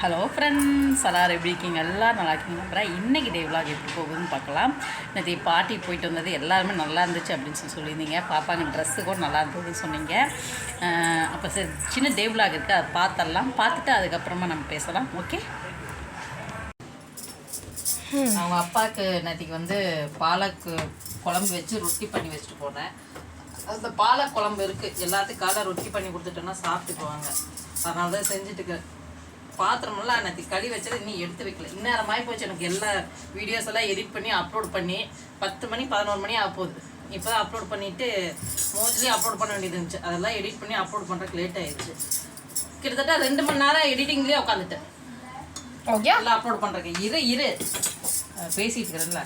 Hello friends எல்லோரும் எப்படி இருக்கீங்க? எல்லோரும் நல்லா இருக்கீங்க அப்புறம் இன்றைக்கி டே vlog எப்படி போகுதுன்னு பார்க்கலாம். நேற்று பார்ட்டி போயிட்டு வந்தது எல்லாருமே நல்லா இருந்துச்சு அப்படின்னு சொல்லி சொல்லியிருந்தீங்க. பாப்பாங்க ட்ரெஸ்ஸு கூட நல்லா இருந்ததுன்னு சொன்னீங்க. அப்போ சரி சின்ன டே vlog இருக்குது அதை பார்த்துடலாம். பார்த்துட்டு அதுக்கப்புறமா நம்ம பேசலாம். ஓகே அவங்க அப்பாவுக்கு நேற்றுக்கு வந்து பாலக்கு குழம்பு வச்சு ரொட்டி பண்ணி வச்சுட்டு போனேன். அந்த பாலக் குழம்பு இருக்குது எல்லாத்துக்கும் காலை ரொட்டி பண்ணி கொடுத்துட்டோன்னா சாப்பிட்டுக்குவாங்க. அதனால தான் செஞ்சுட்டு பாத்திரமெல்லாம் நேற்று கறி வச்சது இன்னும் எடுத்து வைக்கல. இந்நேரம் ஆகி போச்சு எனக்கு எல்லா வீடியோஸ் எல்லாம் எடிட் பண்ணி அப்லோட் பண்ணி பத்து மணி பதினோரு மணி ஆக போகுது. இப்போ தான் அப்லோட் பண்ணிவிட்டு மோஸ்ட்லி அப்லோட் பண்ண வேண்டியது இருந்துச்சு. அதெல்லாம் எடிட் பண்ணி அப்லோட் பண்ணுறதுக்கு லேட் ஆயிடுச்சு. கிட்டத்தட்ட ரெண்டு மணி நேரம் எடிட்டிங்லேயே உட்காந்துட்டேன். ஓகே. எல்லாம் அப்லோட் பண்ணுறேன் இரு இரு. பேசிட்டு இருக்கிறேன்ல.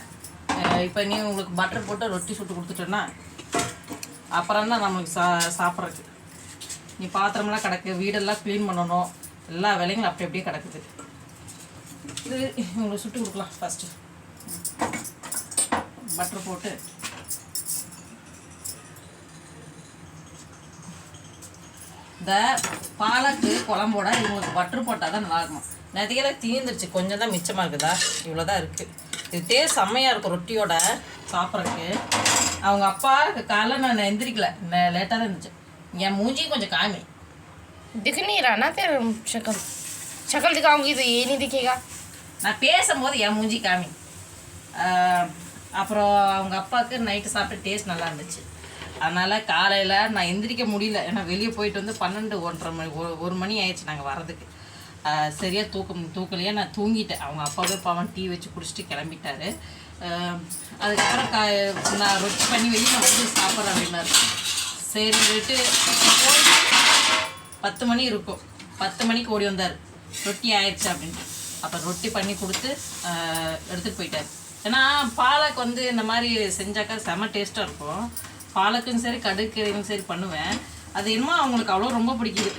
இப்போ நீ உங்களுக்கு பட்டர் போட்டு ரொட்டி சுட்டு கொடுத்துட்டேன்னா அப்புறம் தான் நம்மளுக்கு சா சாப்பிட்றதுக்கு. நீ பாத்திரமெல்லாம் கிடக்கு வீடெல்லாம் க்ளீன் பண்ணணும். எல்லா வேலைகளும் அப்படி அப்படியே கிடக்குது. இது உங்களுக்கு சுட்டு கொடுக்கலாம் ஃபஸ்ட்டு பட்டர் போட்டு. இந்த பாலக்கு குழம்போட இவங்களுக்கு பட்டர் போட்டால் தான் நல்லாயிருக்கும் நிறைய தீர்ந்துருச்சு கொஞ்சம் தான் மிச்சமாக இருக்குதா? இவ்வளோ தான் இருக்குது இது டேஸ்ட் செம்மையாக இருக்கும் ரொட்டியோட சாப்பிட்றதுக்கு. அவங்க அப்பா காலைல நான் எந்திரிக்கல. லேட்டாக தான் இருந்துச்சு என் மூஞ்சியும் கொஞ்சம் காமி दिख नहीं रहा ना तेरा शक्ल शक्ल दिखाऊंगी तो ये नहीं दिखेगा நான் பேசும்போது என் மூஞ்சி காமி ஆஹ் அப்புறம் அவங்க அப்பாவுக்கு நைட்டு சாப்பிட்டு டேஸ்ட் நல்லா இருந்துச்சு அதனால் காலையில் நான் எந்திரிக்க முடியல ஏன்னா வெளியே போயிட்டு வந்து பன்னெண்டு ஒன்றரை மணி ஒரு ஒரு மணி ஆயிடுச்சு நாங்கள் வர்றதுக்கு ஆஹ் சரியா தூக்கம் தூக்கலையே நான் தூங்கிட்டேன் அவங்க அப்பாவே பாவம் டீ வச்சு குடிச்சிட்டு கிளம்பிட்டாரு ஆஹ் அதுக்கப்புறம் கா நான் ரொட்டி பண்ணி வெளியே வந்து சாப்பிட்றேன் அப்படின்னாரு சரி சொல்லிட்டு போயிட்டு பத்து மணி இருக்கும். பத்து மணிக்கு ஓடி வந்தார். ரொட்டி ஆயிடுச்சு அப்படின்ட்டு. அப்போ ரொட்டி பண்ணி கொடுத்து எடுத்துகிட்டு போயிட்டார். ஏன்னா பாலக் வந்து இந்த மாதிரி செஞ்சாக்கா செம டேஸ்ட்டாக இருக்கும். பாலக்கும் சரி கடுக்கீரையும் சரி பண்ணுவேன். அது என்னமோ அவங்களுக்கு அவ்வளோ ரொம்ப பிடிக்குது.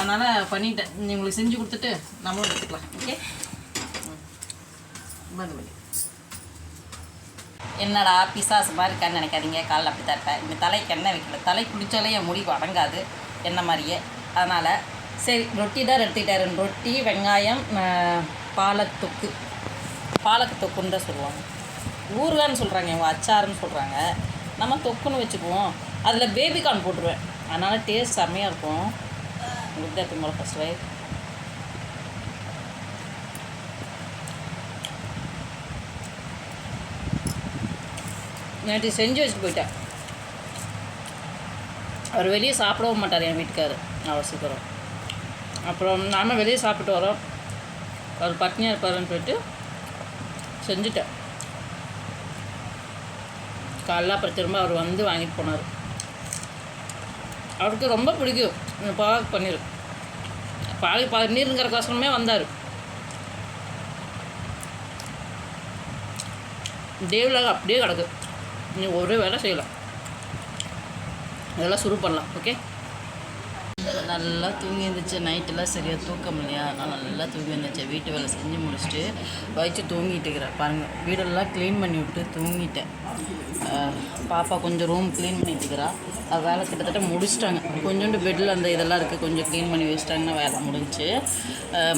அதனால் பண்ணிட்டேன். நீ உங்களுக்கு செஞ்சு கொடுத்துட்டு நம்மளும் எடுத்துக்கலாம். ஓகே? பந்து பண்ணி என்னடா பிசாசு மாதிரி இருக்கான்னு நினைக்காதீங்க. காலைல அப்படி தான் இருப்பேன் இந்த தலைக்கு எண்ணெய் வைக்கல. தலை குடித்தாலே என் முடி அடங்காது என்ன மாதிரியே. அதனால் சரி ரொட்டி தான் எடுத்துக்கிட்டாரு ரொட்டி வெங்காயம் ஆஹ், பாலக் தொக்கு பாலக் தொக்குன்னு தான் சொல்லுவாங்க. ஊறுகான்னு சொல்கிறாங்க இவங்க அச்சாருன்னு சொல்கிறாங்க நம்ம தொக்குன்னு வச்சுக்குவோம். அதில் பேபிகார்ன் போட்டுருவேன். அதனால் டேஸ்ட் செம்மையாக இருக்கும். உங்களுக்கு தான் எப்போ ஃபஸ்ட் வை. நேற்று செஞ்சு வச்சுட்டு போயிட்டேன். அவர் வெளியே சாப்பிடவும் மாட்டார் என் வீட்டுக்கார். அவர் சீக்கிரம். அப்புறம் நாம வெளியே சாப்பிட்டு வரோம். அவர் பட்னியாக இருப்பாருன்னு சொல்லிட்டு செஞ்சுட்டேன். காலைல அப்புறம் திரும்ப அவர் வந்து வாங்கிட்டு போனார். அவருக்கு ரொம்ப பிடிக்கும். இந்த பாலக் பன்னீர். பாலக் பன்னீருங்கிற கோசமே வந்தார். டேவில் அப்படியே கிடக்கு. நீ ஒரே வேலை செய்யலாம் இதெல்லாம் சுரு பண்ணலாம் ஓகே நல்லா தூங்கி இருந்துச்சு நைட்டெல்லாம் சரியாக தூக்கம் இல்லையா? அதனால் நல்லா தூங்கி இருந்துச்சு வீட்டு வேலை செஞ்சு முடிச்சுட்டு வயிற்று தூங்கிட்டு இருக்கிறேன். பாருங்கள் வீடெல்லாம் க்ளீன் பண்ணி விட்டு தூங்கிட்டேன். பாப்பா கொஞ்சம் ரூம் க்ளீன் பண்ணிட்டு இருக்கிறா. வேலை கிட்டத்தட்ட முடிச்சிட்டாங்க. கொஞ்சோண்டு பெட்டில் அந்த இதெல்லாம் இருக்குது கொஞ்சம் க்ளீன் பண்ணி வச்சிட்டாங்கன்னா வேலை முடிஞ்சுச்சு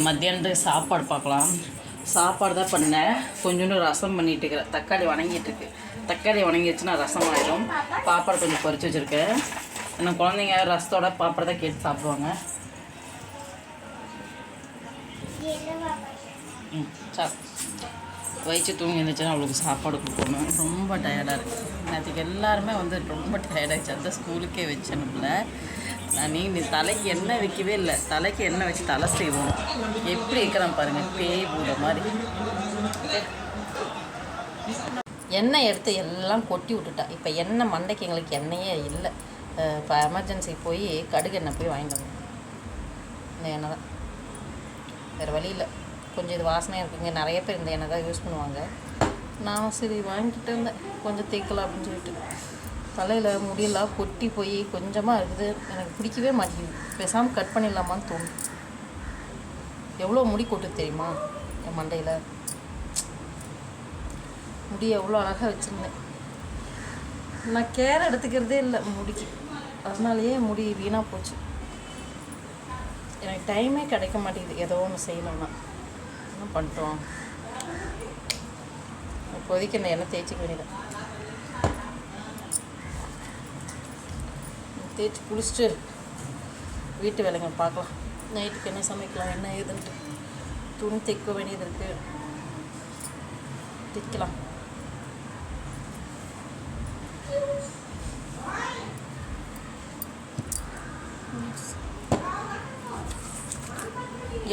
மத்தியானத்துக்கு சாப்பாடு பார்க்கலாம். சாப்பாடு தான் பண்ணேன். கொஞ்சோண்டு ரசம் பண்ணிகிட்டு இருக்கிறேன். தக்காளி வணங்கிட்டு இருக்கு. தக்காளி வணங்கிடுச்சுன்னா ரசம் ஆயிடும். பாப்பாடு கொஞ்சம் பொரிச்சு வச்சுருக்கேன். ஏன்னா குழந்தைங்க ரசத்தோட பாப்படை தான் கேட்டு சாப்பிடுவாங்க. ம் சாப். வயிற்று தூங்கி இருந்துச்சுன்னா அவளுக்கு சாப்பாடு கொடுக்கணும். ரொம்ப டயர்டாக இருக்குது நேற்றுக்கு எல்லாருமே வந்து ரொம்ப டயர்டாகிடுச்சு அந்த ஸ்கூலுக்கே வச்சேன் நம்மள. நான் நீ நீ தலைக்கு எண்ணெய் வைக்கவே இல்லை. தலைக்கு எண்ணெய் வச்சு தலை செய்வோம். எப்படி இருக்கிறான் பாருங்கள் பேய் பூத மாதிரி. எண்ணெய் எடுத்து எல்லாம் கொட்டி விட்டுட்டா. இப்போ எண்ணெய் மண்டைக்கு எங்களுக்கு எண்ணெயே இல்லை. இப்போ எமர்ஜென்சி போய் கடுகு எண்ணெய் போய் வாங்கிட்டு வந்தோம். இந்த எண்ணெய் தான். வேறு வழி இல்லை. கொஞ்சம் இது வாசனையாக இருக்குங்க. நிறைய பேர் இந்த எண்ணெய் தான் யூஸ் பண்ணுவாங்க. நான் சரி வாங்கிட்டு இருந்தேன் கொஞ்சம் தேய்க்கலாம் அப்படின்னு சொல்லிட்டு. தலையில் முடியெல்லாம் கொட்டி போய் கொஞ்சமாக இருக்குது. எனக்கு பிடிக்கவே மாட்டேங்குது. பேசாமல் கட் பண்ணிடலாமான்னு தோணும் எவ்வளோ முடி கொட்டு தெரியுமா? என் மண்டையில். முடி எவ்வளோ அழகாக வச்சுருந்தேன். நான் கேர் எடுத்துக்கிறதே இல்லை முடிக்கு. அதனாலேயே முடி வீணாக போச்சு. எனக்கு டைமே கிடைக்க மாட்டேங்குது ஏதோ ஒன்று செய்யணும்னா. என்ன பண்ணிட்டோம்? இப்போதைக்கு இந்த எண்ணெய் தேய்ச்சிக்க வேண்டியது தேய்ச்சி குளிச்சுட்டு வீட்டு வேலைங்க பார்க்கலாம். நைட்டுக்கு என்ன சமைக்கலாம் என்ன ஏதுன்ட்டு. துணி தைக்க வேண்டியது இருக்குது தைக்கலாம்.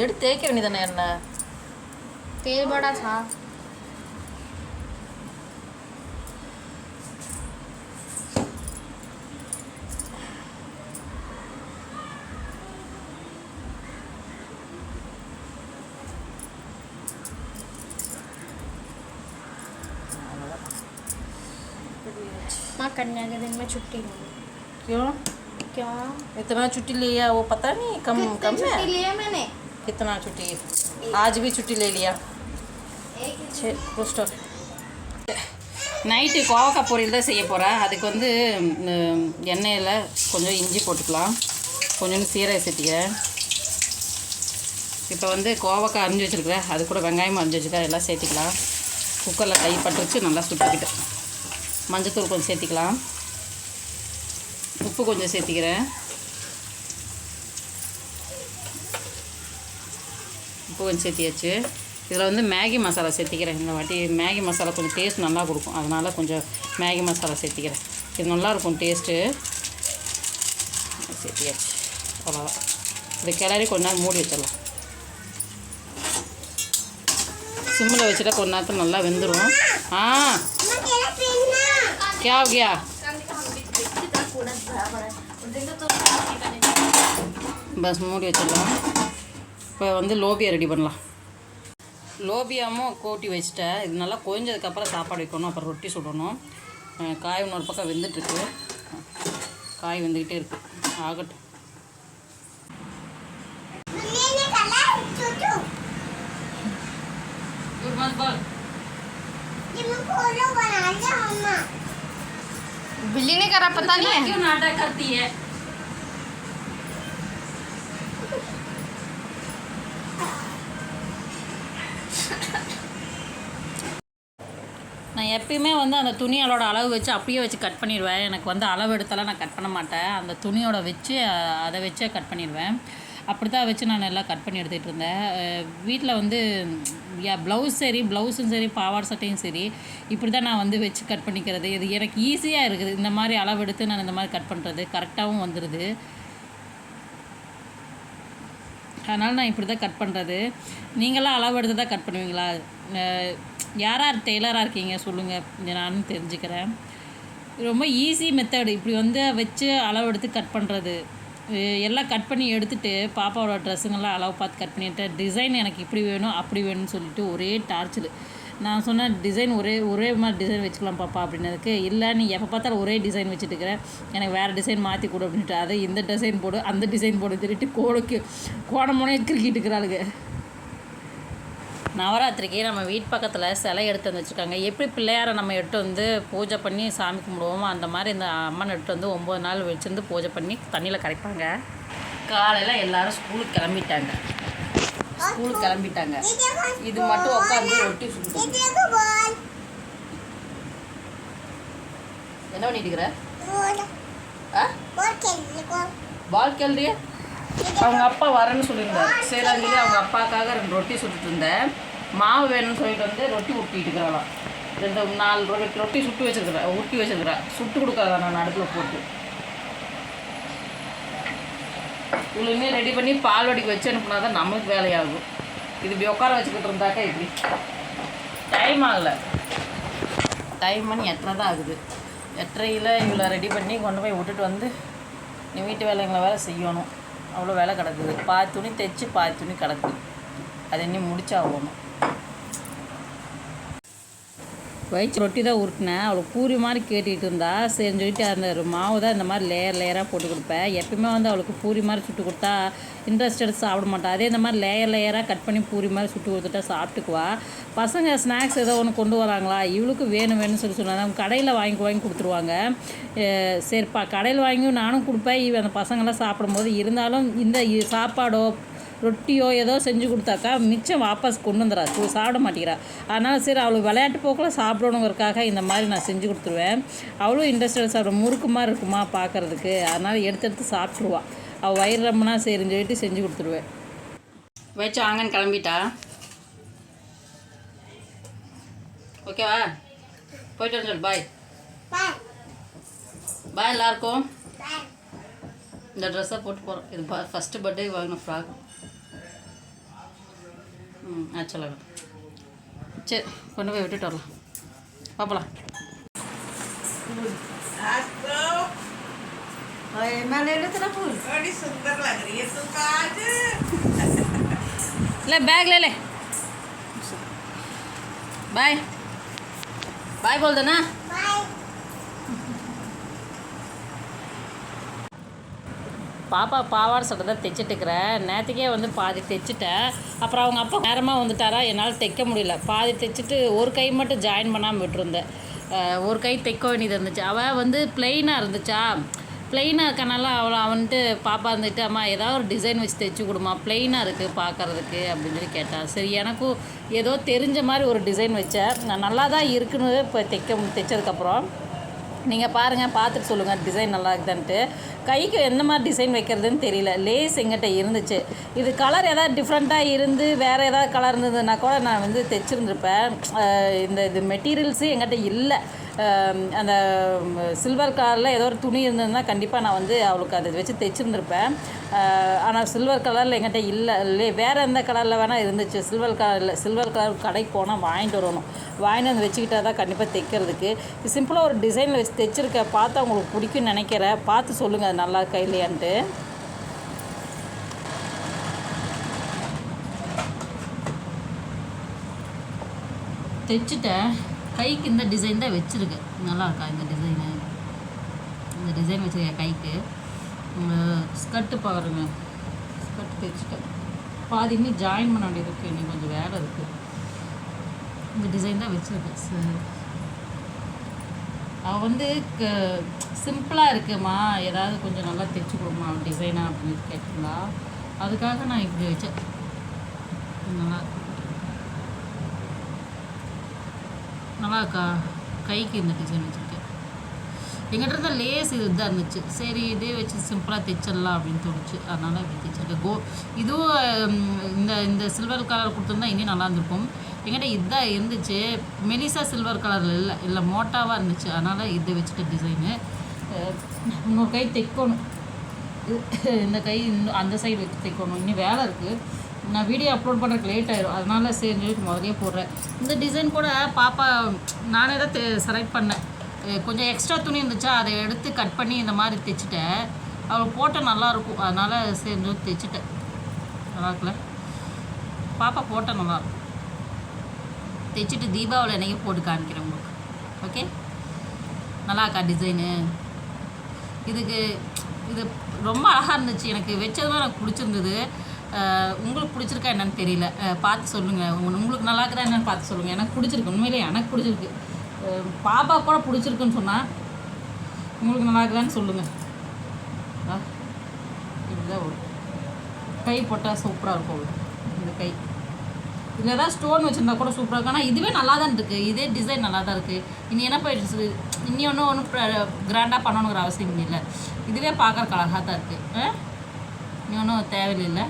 எடுத்து தேய்க்க வேண்டியதானே என்ன तेल बड़ा था माँ कन्या के दिन में छुट्टी नहीं क्यों क्या इतना छुट्टी लिया वो पता नहीं कम कम छुट्टी है लिया मैंने कितना छुट्टी आज भी छुट्टी ले लिया சரி புஷ்டம் நைட்டு கோவக்காய் பொரியல் தான் செய்ய போகிறேன் அதுக்கு வந்து ம், எண்ணெயில் கொஞ்சம் இஞ்சி போட்டுக்கலாம் கொஞ்சோண்டு சீரகம் சேர்த்திக்கிறேன் இப்போ வந்து கோவக்காய் அரிஞ்சு வச்சுருக்கிறேன் அது கூட வெங்காயம் அரிஞ்சு வச்சுருக்கேன் எல்லாம் சேர்த்திக்கலாம் குக்கரில் கை பட்டு வச்சு நல்லா சுட்டுக்கிட்டேன் மஞ்சத்தூள் கொஞ்சம் சேர்த்திக்கலாம் உப்பு கொஞ்சம் சேர்த்திக்கிறேன் உப்பு கொஞ்சம் சேர்த்தியாச்சு இதில் வந்து மேகி மசாலா சேர்த்திக்கிறேன் இந்த வாட்டி மேகி மசாலா கொஞ்சம் டேஸ்ட் நல்லா கொடுக்கும் அதனால் கொஞ்சம் மேகி மசாலா சேர்த்திக்கிறேன் இது நல்லா இருக்கும் டேஸ்ட்டு சேர்த்தியாச்சு அவ்வளோதான் இது கிளறி கொஞ்ச நேரம் மூடி வச்சிடலாம் சிம்மில் வச்சுட்டா கொஞ்ச நேரத்தில் நல்லா வெந்துடும் ஆ क्या हो गया பஸ் மூடி வச்சிடலாம் இப்போ வந்து லோபியா ரெடி பண்ணலாம் லோபியாமும் கோட்டி வச்சுட்டேன் இது நல்லா கொதிஞ்சதுக்கப்புறம் சாப்பாடு வைக்கணும் அப்புறம் ரொட்டி சுடணும் அஹ் காய் இன்னொரு பக்கம் வெந்துட்டுருக்கு காய் வெந்துக்கிட்டே இருக்கு ஆகட்டும் बिल्ली ने करा पता नहीं है क्यों नाटक करती है நான் எப்பயுமே வந்து அந்த துணியோட அளவு வச்சு அப்படியே வச்சு கட் பண்ணிடுவேன். எனக்கு வந்து அளவு எடுத்தாலாம் நான் கட் பண்ண மாட்டேன். அந்த துணியோட வச்சு அதை வச்சே கட் பண்ணிடுவேன். அப்படி தான் வச்சு நான் எல்லாம் கட் பண்ணி எடுத்துகிட்டு இருந்தேன். வீட்டில் வந்து யா ப்ளவுஸ் சரி ப்ளவுஸும் சரி பாவாடை சட்டையும் சரி இப்படி தான் நான் வந்து வச்சு கட் பண்ணிக்கிறது. இது எனக்கு ஈஸியாக இருக்குது. இந்த மாதிரி அளவு எடுத்து நான் இந்த மாதிரி கட் பண்ணுறது கரெக்டாகவும் வந்துடுது அதனால் நான் இப்படி தான் கட் பண்ணுறது நீங்களாம் அளவு எடுத்து தான் கட் பண்ணுவீங்களா? யார் யார் டெய்லராக இருக்கீங்க சொல்லுங்கள் நானும் தெரிஞ்சுக்கிறேன். ரொம்ப ஈஸி மெத்தடு இப்படி வந்து வச்சு அளவு எடுத்து கட் பண்ணுறது எல்லாம் கட் பண்ணி எடுத்துகிட்டு பாப்பாவோட ட்ரெஸ்ஸுங்கெல்லாம் அளவு பார்த்து கட் பண்ணிட்டு டிசைன் எனக்கு இப்படி வேணும் அப்படி வேணும்னு சொல்லிட்டு ஒரே டார்ச்சர் நான் சொன்னேன் டிசைன் ஒரே ஒரே மாதிரி டிசைன் வச்சுக்கலாம் பாப்பா அப்படின்னதுக்கு இல்லை நீ எப்போ பார்த்தாலும் ஒரே டிசைன் வச்சுட்டு எனக்கு வேறு டிசைன் மாற்றி கொடு அப்படின்ட்டு அதை இந்த டிசைன் போடு அந்த டிசைன் போடு திருட்டு கோடுக்கு கோணமுனே கிறுக்கிட்டு இருக்கிறாளுங்க. நவராத்திரிக்கு நம்ம வீட்டு பக்கத்தில் சிலை எடுத்து வந்து வச்சுருக்காங்க. எப்படி பிள்ளையாரை நம்ம எடுத்து வந்து பூஜை பண்ணி சாமி கும்பிடுவோமோ அந்த மாதிரி இந்த அம்மன் எடுத்து வந்து ஒம்பது நாள் வச்சிருந்து பூஜை பண்ணி தண்ணியில் கரைப்பாங்க. காலையில் எல்லாரும் ஸ்கூலுக்கு கிளம்பிட்டாங்க. ஸ்கூலுக்கு கிளம்பிட்டாங்க. இது மட்டும் உட்காந்து ரொட்டி சுட்டு என்ன பண்ணிட்டு இருக்கிற? பால் கேள்றிய அவங்க அப்பா வரேன்னு சொல்லியிருந்தார். சரி அவங்க அப்பாக்காக ரெண்டு ரொட்டி சுட்டுட்டு இருந்தேன். மாவு வேணும்னு சொல்லிட்டு வந்து ரொட்டி உருட்டிட்டு இருக்கிறாளாம் ரெண்டு நாலு ரொட்டி ரொட்டி சுட்டு வச்சிருக்கிறேன் உருட்டி வச்சிருக்கிறேன் சுட்டு கொடுக்காத நான் அடுப்பில் போட்டு. இவ்வளோமே ரெடி பண்ணி பால் வடிக்க வச்சு அனுப்புனா தான் நம்மளுக்கு வேலையாகும். இது இப்படி உட்கார வச்சுக்கிட்டு இருந்தாக்கா இப்படி டைம் ஆகலை. டைம் மணி எட்டரை தான் ஆகுது. எட்டரையில் இவ்வளோ ரெடி பண்ணி கொண்டு போய் விட்டுட்டு வந்து நீ வீட்டு வேலைங்களை வேலை செய்யணும். அவ்வளோ வேலை கிடக்குது. பாதி துணி தைச்சி பாதி துணி கிடக்குது அது இன்னும் முடிச்சாகணும். வயிற்று ரொட்டி தான் உருட்டினேன். அவளுக்கு பூரி மாதிரி கேட்டுக்கிட்டு இருந்தா. சரின்னு சொல்லிட்டு அந்த மாவு தான் இந்த மாதிரி லேயர் லேயராக போட்டு கொடுப்பேன். எப்பயுமே வந்து அவளுக்கு பூரி மாதிரி சுட்டு கொடுத்தா இன்ட்ரெஸ்ட் எடுத்து சாப்பிட மாட்டா. அதே இந்த மாதிரி லேயர் லேயராக கட் பண்ணி பூரி மாதிரி சுட்டு கொடுத்துட்டா சாப்பிட்டுக்குவா. பசங்க ஸ்நாக்ஸ் ஏதோ ஒன்று கொண்டு வராங்களா? இவளுக்கு வேணும் வேணும்னு சொல்லி சொன்னாங்க கடையில் வாங்கி வாங்கி கொடுத்துருவாங்க. சரிப்பா. கடையில் வாங்கி நானும் கொடுப்பேன். இவ அந்த பசங்களாம் சாப்பிடும்போது இருந்தாலும் இந்த சாப்பாடோ ரொட்டியோ ஏதோ செஞ்சு கொடுத்தாக்கா மிச்சம் வாபஸ் கொண்டு வந்துடா சாப்பிட மாட்டேங்கிறா. அதனால் சரி அவளுக்கு விளையாட்டு போக்கில் சாப்பிடணுங்கிறதுக்காக இந்த மாதிரி நான் செஞ்சு கொடுத்துருவேன். அவளும் இன்ட்ரெஸ்டட் சாப்பிட முறுக்கு மாதிரி இருக்குமா பார்க்கறதுக்கு. அதனால் எடுத்து எடுத்து சாப்பிட்ருவா அவள் வயிறு ரம்பனா சரின்னு சொல்லிட்டு செஞ்சு கொடுத்துருவேன். வச்சு வாங்கன்னு கிளம்பிட்டா? ஓகேவா? போயிட்டு வந்து பாய் பாய் எல்லாருக்கும். இந்த ட்ரெஸ்ஸை போட்டு போகிறோம் இது பா ஃபஸ்ட்டு பர்த்டே வாங்கின ஃப்ராக் ம் ஆ சொல்லலாம் சரி கொண்டு போய் விட்டுட்டு வரலாம் பார்ப்பலாம் बड़ी सुंदर लग रही है तू आज ले बैग ले ले बाय बाय बोल देना பாப்பா பாவாடை சட்டை தான் தைச்சிட்டுக்கிறேன் நேற்றுக்கே வந்து பாதி தைச்சிட்டேன். அப்புறம் அவங்க அப்பா நேரமாக வந்துட்டாரா? என்னால் தைக்க முடியல. பாதி தைச்சிட்டு ஒரு கை மட்டும் ஜாயின் பண்ணாமல் விட்டுருந்தேன். ஒரு கை தைக்க வேண்டியது இருந்துச்சு. அவள் வந்து பிளெயினாக இருந்துச்சா? பிளெயினாக இருக்கனால அவளை அவன்ட்டு பாப்பா இருந்துட்டு அம்மா ஏதாவது ஒரு டிசைன் வச்சு தைச்சி கொடுமா பிளெயினாக இருக்குது பார்க்கறதுக்கு அப்படின்னு சொல்லி கேட்டாள் சரி எனக்கும் ஏதோ தெரிஞ்ச மாதிரி ஒரு டிசைன் வச்சேன். நான் நல்லா தான் இருக்குன்னு இப்போ தைக்க தைச்சதுக்கப்புறம். நீங்கள் பாருங்கள் பார்த்துட்டு சொல்லுங்கள் டிசைன் நல்லா இருக்குதுன்ட்டு. கைக்கு எந்த மாதிரி டிசைன் வைக்கிறதுன்னு தெரியல. லேஸ் எங்கிட்ட இருந்துச்சு. இது கலர் எதாவது டிஃப்ரெண்ட்டாக இருந்து வேறு ஏதாவது கலர் இருந்ததுன்னா கூட நான் வந்து தைச்சிருந்துருப்பேன். இந்த இது மெட்டீரியல்ஸு எங்கிட்ட இல்லை. அந்த சில்வர் கலரில் ஏதோ ஒரு துணி இருந்ததுன்னா கண்டிப்பாக நான் வந்து அவளுக்கு அதை வச்சு தைச்சிருந்துருப்பேன். ஆனால் சில்வர் கலரில் எங்கிட்ட இல்லை இல்லை வேறு எந்த கலரில் வேணால் இருந்துச்சு. சில்வர் கலரில் சில்வர் கலர் கடைக்கு போனால் வாங்கிட்டு வரணும். வாங்கிட்டு வந்து வச்சுக்கிட்டா தான் கண்டிப்பாக தைக்கிறதுக்கு. சிம்பிளாக ஒரு டிசைனில் வச்சு தைச்சிருக்க பார்த்தா உங்களுக்கு பிடிக்கும்னு நினைக்கிறேன். பார்த்து சொல்லுங்கள் அது நல்லா இருக்கா இல்லையான்ட்டு. தைச்சிட்டேன். கைக்கு இந்த டிசைன் தான் வச்சுருக்கேன். நல்லாயிருக்கா இந்த டிசைனு இந்த டிசைன் வச்சுருக்கேன் கைக்கு. ஸ்கர்ட்டு பாருங்க. ஸ்கர்ட் தைச்சிட்டேன். பாதி இன்னும் ஜாயின் பண்ண வேண்டியது இருக்குது இன்னும் கொஞ்சம் வேலை இருக்குது இந்த டிசைன் தான் வச்சுருக்கேன் சார் அவள் வந்து க சிம்பிளாக இருக்குமா? ஏதாவது கொஞ்சம் நல்லா தைச்சி கொடுமா? டிசைனாக அப்படின்னு கேட்டிருந்தா. அதுக்காக நான் இப்படி வச்சேன். நல்லா இருக்கு. நல்லா இருக்கா கைக்கு இந்த டிசைன் வச்சுருக்கேன். எங்கிட்ட இருந்த லேஸ் இது இதாக இருந்துச்சு. சரி இதே வச்சு சிம்பிளாக தைச்சிடலாம் அப்படின்னு தோணுச்சு. அதனால் இப்படி தைச்சிருக்கேன். கோ இதுவும் இந்த இந்த சில்வர் கலர் கொடுத்துருந்தா இன்னும் நல்லா இருந்திருக்கும். எங்கிட்ட இதாக இருந்துச்சு. மெலிசா சில்வர் கலரில் இல்லை இல்லை மோட்டாவாக இருந்துச்சு. அதனால் இதை வச்சுட்ட டிசைனு இன்னொரு கை தைக்கணும். இந்த கை இன்னும் அந்த சைடு வச்சு தைக்கணும். இன்னும் வேலை இருக்குது நான் வீடியோ அப்லோட் பண்ணுறதுக்கு லேட் ஆயிடும் அதனால சரி சொல்லிட்டு முதலே போடுறேன். இந்த டிசைன் கூட பாப்பா நானே தான் செலக்ட் பண்ணேன். கொஞ்சம் எக்ஸ்ட்ரா துணி இருந்துச்சா அதை எடுத்து கட் பண்ணி இந்த மாதிரி தைச்சிட்டேன். அவள் போட்டால் நல்லாயிருக்கும் அதனால் சரி சொல்லி தைச்சிட்டேன். நல்லா இருக்குல்ல? பாப்பா போட்டால் நல்லாயிருக்கும் தைச்சிட்டு தீபாவளி அன்றைக்கி போட்டு காமிக்கிறேன் உங்களுக்கு. ஓகே நல்லா இருக்கா டிசைனு இதுக்கு இது ரொம்ப அழகாக இருந்துச்சு. எனக்கு வச்சதும் எனக்கு பிடிச்சிருந்தது. உங்களுக்கு பிடிச்சிருக்கா என்னன்னு தெரியல. பார்த்து சொல்லுங்கள் உங்களுக்கு நல்லா இருக்குதா என்னென்னு பார்த்து சொல்லுங்கள் எனக்கு பிடிச்சிருக்கு. உண்மையிலே எனக்கு பிடிச்சிருக்கு. பாப்பா கூட பிடிச்சிருக்குன்னு சொன்னால் உங்களுக்கு நல்லா இருக்குதான்னு சொல்லுங்கள் ஆ இப்படிதான் வரும் கை போட்டால் சூப்பராக இருக்கும் இந்த கை. இதில் ஏதாவது ஸ்டோன் வச்சுருந்தா கூட சூப்பராக இருக்கும். ஆனால் இதுவே நல்லா தான் இருக்குது இதே டிசைன் நல்லா தான் இருக்குது இனி என்ன போயிடுச்சு? இனி ஒன்றும் ஒன்றும் கிராண்டாக பண்ணணுங்கிற அவசியம் இல்லை. இதுவே பார்க்குறக்கு அழகாக தான் இருக்குது இனி ஒன்றும் தேவையில்லை.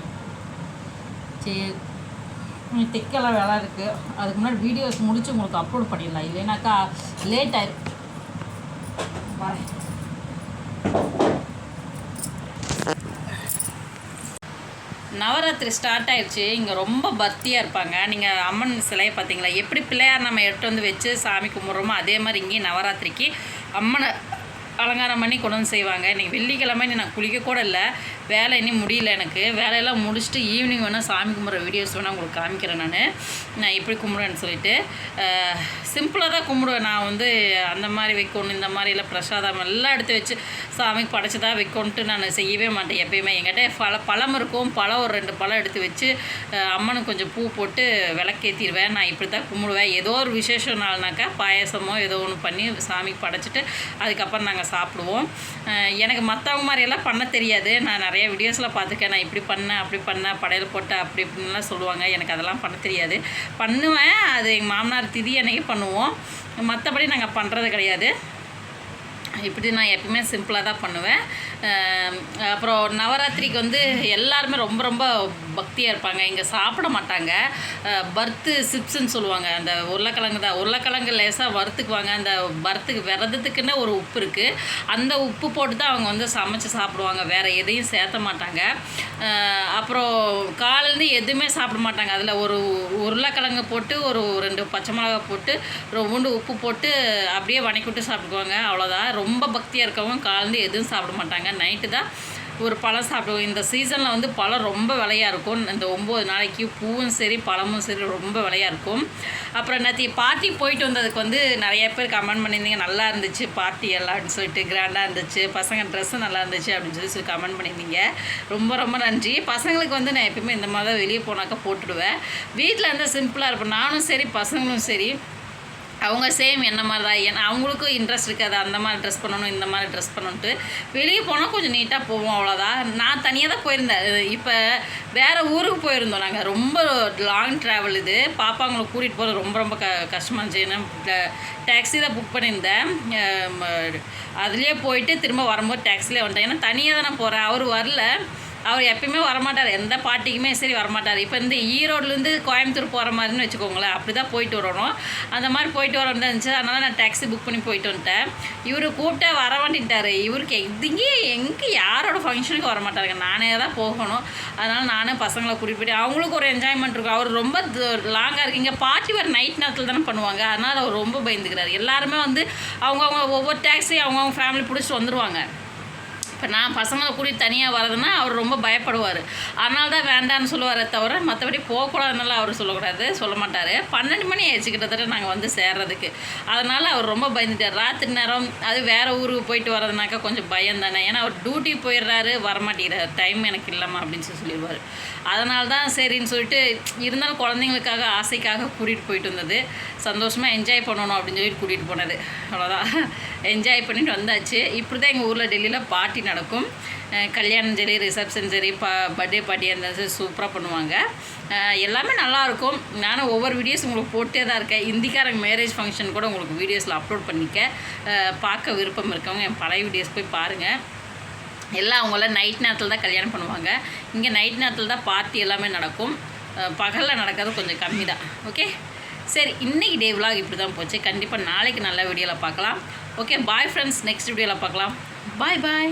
சரி தைக்கலாம் வேலை இருக்குது அதுக்கு முன்னாடி வீடியோஸ் முடித்து உங்களுக்கு அப்லோட் பண்ணிடலாம். இல்லைனாக்கா லேட் ஆயிடும் வரேன் நவராத்திரி ஸ்டார்ட் ஆயிடுச்சு இங்கே ரொம்ப பக்தியாக இருப்பாங்க. நீங்கள் அம்மன் சிலையை பார்த்தீங்களா? எப்படி பிள்ளையார் நம்ம எடுத்து வந்து வச்சு சாமி கும்பிட்றோமோ அதே மாதிரி இங்கேயும் நவராத்திரிக்கு அம்மனை அலங்காரம் பண்ணி கொண்டு வந்து செய்வாங்க. இன்றைக்கி வெள்ளிக்கிழமை இன்னும் நான் குளிக்க கூட இல்லை. வேலை இன்னும் முடியல எனக்கு. வேலையெல்லாம் முடிச்சுட்டு ஈவினிங் வேணால் சாமி கும்பிட்ற வீடியோஸ் வேணால் உங்களுக்கு காமிக்கிறேன் நான். நான் எப்படி கும்பிடுவேன்னு சொல்லிட்டு சிம்பிளாக தான் கும்பிடுவேன். நான் வந்து அந்த மாதிரி வைக்கணும் இந்த மாதிரி எல்லாம் பிரசாதம் எல்லாம் எடுத்து வச்சு சாமிக்கு படைச்சி தான் நான் செய்யவே மாட்டேன். எப்பயுமே என்கிட்ட பல பழம் இருக்கும். பழம் ஒரு ரெண்டு பழம் எடுத்து வச்சு அம்மனுக்கு கொஞ்சம் பூ போட்டு விளக்கேற்றிடுவேன் நான் இப்படி தான் கும்பிடுவேன். ஏதோ ஒரு விசேஷ நாள்னாக்கா பாயசமோ ஏதோ ஒன்று பண்ணி சாமிக்கு படைச்சிட்டு அதுக்கப்புறம் நாங்கள் சாப்பிடுவோம். எனக்கு மற்றவங்க மாதிரியெல்லாம் பண்ண தெரியாது. நான் நிறைய வீடியோஸில் பார்த்துருக்கேன். நான் இப்படி பண்ணேன் அப்படி பண்ணேன் படையல் போட்டேன் அப்படி இப்படின்லாம் சொல்லுவாங்க. எனக்கு அதெல்லாம் பண்ண தெரியாது. பண்ணுவேன். அது எங்கள் மாமனார் திதி அன்னைக்கு பண்ணுவோம். மற்றபடி நாங்கள் பண்ணுறது கிடையாது. இப்படி நான் எப்பயுமே சிம்பிளாக தான் பண்ணுவேன். அப்புறம் நவராத்திரிக்கு வந்து எல்லாருமே ரொம்ப ரொம்ப பக்தியாக இருப்பாங்க. இங்கே சாப்பிட மாட்டாங்க. பர்த்து சிப்ஸ்ன்னு சொல்லுவாங்க. அந்த உருளைக்கிழங்கு தான். உருளைக்கிழங்கு லேசாக வறுத்துக்குவாங்க. அந்த பர்த்துக்கு விரதத்துக்குன்னு ஒரு உப்பு இருக்குது அந்த உப்பு போட்டு தான் அவங்க வந்து சமைச்சு சாப்பிடுவாங்க. வேறு எதையும் சேர்த்த மாட்டாங்க. அப்புறம் காலேருந்து எதுவுமே சாப்பிட மாட்டாங்க. அதில் ஒரு உருளைக்கிழங்கு போட்டு ஒரு ரெண்டு பச்சை மிளகா போட்டு ரொம்ப உப்பு போட்டு அப்படியே வணக்கி விட்டு சாப்பிடுவாங்க அவ்வளோதான் ரொம்ப ரொம்ப பக்தியாக இருக்கவங்க காலந்து எதுவும் சாப்பிட மாட்டாங்க. நைட்டு தான் ஒரு பழம் சாப்பிடுவோம். இந்த சீசனில் வந்து பழம் ரொம்ப விலையாக இருக்கும். இந்த ஒம்பது நாளைக்கு பூவும் சரி பழமும் சரி ரொம்ப விலையாக இருக்கும். அப்புறம் நேற்று பார்ட்டி போயிட்டு வந்ததுக்கு வந்து நிறைய பேர் கமெண்ட் பண்ணியிருந்தீங்க. நல்லா இருந்துச்சு பார்ட்டி எல்லாம்னு சொல்லிட்டு கிராண்டாக இருந்துச்சு. பசங்க ட்ரெஸ்ஸும் நல்லா இருந்துச்சு அப்படின்னு சொல்லி சொல்லி கமெண்ட் பண்ணியிருந்தீங்க. ரொம்ப ரொம்ப நன்றி. பசங்களுக்கு வந்து நான் எப்பயுமே இந்த மாதிரி தான் வெளியே போனாக்கா போட்டுடுவேன். வீட்டில் இருந்தால் சிம்பிளாக இருப்பேன். நானும் சரி பசங்களும் சரி. அவங்க சேம் என்ன மாதிரி தான் ஏன்னா அவங்களுக்கும் இன்ட்ரெஸ்ட் இருக்காது. அந்த மாதிரி ட்ரெஸ் பண்ணணும் இந்த மாதிரி ட்ரெஸ் பண்ணணுன்ட்டு வெளியே போனால் கொஞ்சம் நீட்டாக போவோம் அவ்வளோதான் நான் தனியாக தான் போயிருந்தேன். இப்போ வேறு ஊருக்கு போயிருந்தோம் நாங்கள் ரொம்ப லாங் ட்ராவல் இது. பாப்பாங்களை கூட்டிகிட்டு போகிறது ரொம்ப ரொம்ப க கஷ்டமாக இருந்துச்சு. ஏன்னா டேக்ஸி தான் புக் பண்ணியிருந்தேன். அதுலேயே போயிட்டு திரும்ப வரும்போது டேக்ஸிலே வந்துட்டேன். ஏன்னா தனியாக தான் நான் போகிறேன் அவர் வரல. அவர் எப்பயுமே வரமாட்டார். எந்த பாட்டிக்குமே சரி வரமாட்டார். இப்போ இந்த ஈரோட்லேருந்து கோயம்புத்தூர் போகிற மாதிரின்னு வச்சுக்கோங்களேன் அப்படி தான் போயிட்டு வரணும். அந்த மாதிரி போயிட்டு வர இருந்துச்சு. அதனால் நான் டாக்ஸி புக் பண்ணி போயிட்டு வந்துட்டேன். இவர் கூப்பிட்டா வர மாட்டேன்ட்டார். இவருக்கு எதுங்கே எங்கே யாரோட ஃபங்க்ஷனுக்கு வர மாட்டாருங்க நானே தான் போகணும். அதனால் நானே பசங்களை கூட்டிகிட்டு போயிட்டு அவங்களுக்கு ஒரு என்ஜாய்மெண்ட் இருக்கும். அவர் ரொம்ப லாங்காக இருக்குது இங்கே பாட்டி வர நைட் நேரத்தில் தானே பண்ணுவாங்க. அதனால் அவர் ரொம்ப பயந்துக்கிறார். எல்லாருமே வந்து அவங்கவுங்க ஒவ்வொரு டாக்ஸி அவங்கவுங்க ஃபேமிலி பிடிச்சிட்டு வந்துருவாங்க. இப்போ நான் பசங்களை கூட்டிட்டு தனியாக வரதுன்னா அவர் ரொம்ப பயப்படுவார். அதனால தான் வேண்டான்னு சொல்லுவாரே தவிர மற்றபடி போகக்கூடாதுனால அவர் சொல்லக்கூடாது சொல்ல மாட்டார். பன்னெண்டு மணி ஆயிடுச்சு கிட்டத்தட்ட நாங்கள் வந்து சேர்றதுக்கு. அதனால் அவர் ரொம்ப பயந்துட்டார். ராத்திரி நேரம் அது வேறு ஊருக்கு போயிட்டு வரதுனாக்கா கொஞ்சம் பயம் தானே. ஏன்னா அவர் டியூட்டி போயிடுறாரு வரமாட்டேங்கிறார். டைம் எனக்கு இல்லைம்மா அப்படின்னு சொல்லி சொல்லிடுவார். அதனால தான் சரின்னு சொல்லிட்டு இருந்தாலும் குழந்தைங்களுக்காக ஆசைக்காக கூட்டிகிட்டு போயிட்டு வந்தது. சந்தோஷமாக என்ஜாய் பண்ணணும் அப்படின்னு சொல்லிட்டு கூட்டிகிட்டு போனது. அவ்வளோதான் என்ஜாய் பண்ணிட்டு வந்தாச்சு. இப்படி தான் எங்கள் ஊரில் டெல்லியில் பார்ட்டி நடக்கும். கல்யாணம் சரி ரிசப்ஷன் சரி பா பர்த்டே பார்ட்டி சரி சூப்பராக பண்ணுவாங்க. எல்லாமே நல்லாயிருக்கும் நானும் ஒவ்வொரு வீடியோஸ் உங்களுக்கு போட்டே தான் இருக்கேன். இந்திக்காரங்க மேரேஜ் ஃபங்க்ஷன் கூட உங்களுக்கு வீடியோஸில் அப்லோட் பண்ணிக்க. பார்க்க விருப்பம் இருக்கவங்க என் பழைய வீடியோஸ் போய் பாருங்கள் எல்லாம் அவங்களாம் நைட் நேரத்தில் தான் கல்யாணம் பண்ணுவாங்க. இங்கே நைட் நேரத்தில் தான் பார்ட்டி எல்லாமே நடக்கும். பகலில் நடக்கிறது கொஞ்சம் கம்மி தான் ஓகே சரி இன்னைக்கு டே vlog இப்படி தான் போச்சு. கண்டிப்பாக நாளைக்கு நல்ல வீடியோவில் பார்க்கலாம். ஓகே பாய் ஃப்ரெண்ட்ஸ் நெக்ஸ்ட் வீடியோவில் பார்க்கலாம். பாய் பாய்